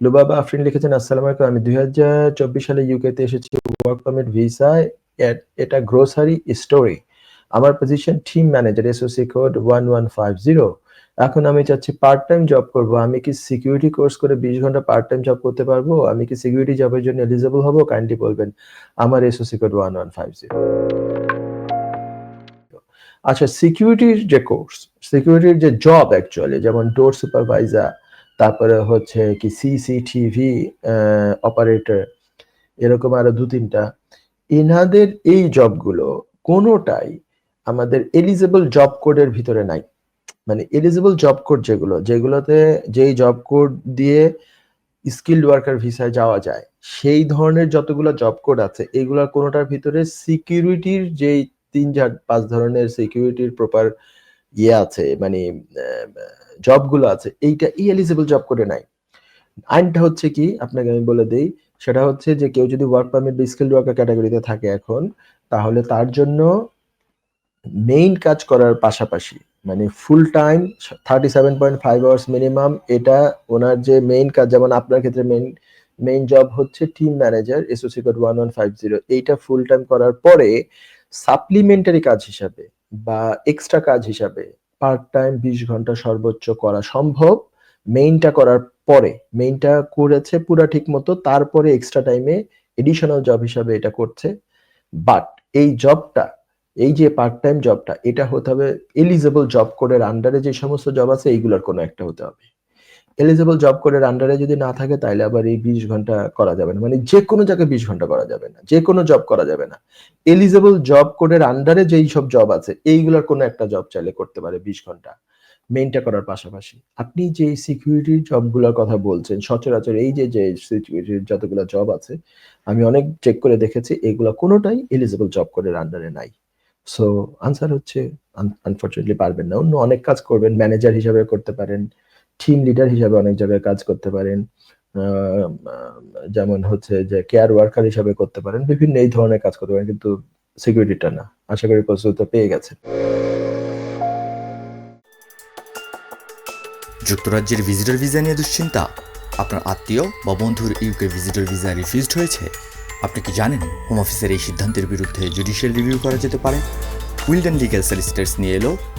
লুবাবা আফরিন লিখেছেন, আসসালামু আলাইকুম, আমি দুই হাজার চব্বিশ সালে ইউকেতে এসেছি ওয়ার্ক পারমিট ভিসায় এটা গ্রোসারি স্টোরি আমার position team manager SOC code one one five zero এখন আমি চাচ্ছি পার্ট টাইম জব করব, আমি কি সিকিউরিটি কোর্স করে বিশ ঘণ্টা পার্ট টাইম জব করতে পারব? আমি কি সিকিউরিটি জবের জন্য এলিজিবল হব? কাইন্ডলি বলবেন, আমার SOC code one one five zero আচ্ছা সিকিউরিটির যে কোর্স সিকিউরিটির যে জব অ্যাকচুয়ালি যেমন ডোর সুপারভাইজার তারপরে হচ্ছে কি সিসিটিভি অপারেটর এরকম আরও দু তিনটা। এনাদের এই জবগুলো কোনোটাই আমাদের এলিজিবল জব কোডের ভিতরে নাই। মানে এলিজেবল জব কোড যেগুলো, যেগুলোতে যেই জব কোড দিয়ে স্কিল্ড ওয়ার্কার ভিসায় যাওয়া যায়, সেই ধরনের যতগুলো জব কোড আছে এগুলোর কোনোটার ভিতরে সিকিউরিটির যেই তিন চার পাঁচ ধরনের সিকিউরিটির প্রপার ইয়ে আছে মানে জবগুলো আছে, এইটা ই এলিজিবল জব করে নাই। আইনটা হচ্ছে কি, আপনাকে আমি বলে দেই, সেটা হচ্ছে যে কেউ যদি ওয়ার্ক পারমিট বা স্কিল্ড ওয়ার্কার ক্যাটাগরিতে থাকে এখন, তাহলে তার জন্য মেইন কাজ করার পাশাপাশি মানে full time thirty seven point five hours minimum এটা ওনার যে মেইন কাজ, যেমন আপনার ক্ষেত্রে মেইন মেইন জব হচ্ছে team manager SOC code one one five zero এইটা ফুল টাইম করার পরে সাপ্লিমেন্টারি কাজ হিসাবে বা এক্সট্রা কাজ হিসাবে পার্ট টাইম বিশ ঘণ্টা সর্বোচ্চ করা সম্ভব। মেইনটা করার পরে মেইনটা করেছে পুরা ঠিক মতো, তারপরে এক্সট্রা টাইমে এডিশনাল জব হিসাবে এটা করছে। বাট এই জবটা এই যে পার্ট টাইম জবটা এটা হতে হবে এলিজেবল জব কোডের আন্ডারে যে সমস্ত জব আছে, এইগুলোর কোনো একটা হতে হবে। এলিজেবল জব কোডের আন্ডারে যদি না থাকে, তাহলে আবার এই বিশ ঘণ্টা করা যাবে না। মানে যে কোনো জায়গায় বিশ ঘণ্টা করা যাবে না। যে কোনো জব করা যাবে না। এলিজেবল জব কোডের আন্ডারে যেই সব জব আছে, এইগুলোর কোনো একটা জব চাইলে করতে পারে বিশ ঘণ্টা। মেইনটা করার পাশাপাশি। আপনি যে সিকিউরিটির জবগুলোর কথা বলছেন, সচরাচর এই যে যে সিকিউরিটির যতগুলো জব আছে, আমি অনেক চেক করে দেখেছি, এগুলো কোনোটাই এলিজেবল জব কোডের আন্ডারে নাই। সো আনসার হচ্ছে আনফর্চুনেটলি পারবেন না। অন্য অনেক কাজ করবেন ম্যানেজার হিসাবে করতে পারেন। টিম লিডার হিসাবে অনেক জায়গায় কাজ করতে পারেন যেমন হচ্ছে যে কেয়ার ওয়ার্কার হিসাবে করতে পারেন, বিভিন্ন এই ধরনের কাজ করতে পারেন, কিন্তু সিকিউরিটিটা না। আশা করি প্রস্তুত পেয়ে গেছেন। যুক্তরাজ্যের ভিজিটর ভিসা নিয়ে দুশ্চিন্তা? আপনার আত্মীয় বা বন্ধুর ইউকে ভিজিটর ভিসা রিফিউজড হয়েছে? আপনি কি জানেন হোম অফিসের এই সিদ্ধান্তের বিরুদ্ধে জুডিশিয়াল রিভিউ করা যেতে পারে? উইলডেন লিগ্যাল সলিসিটার্স নিয়ে এলো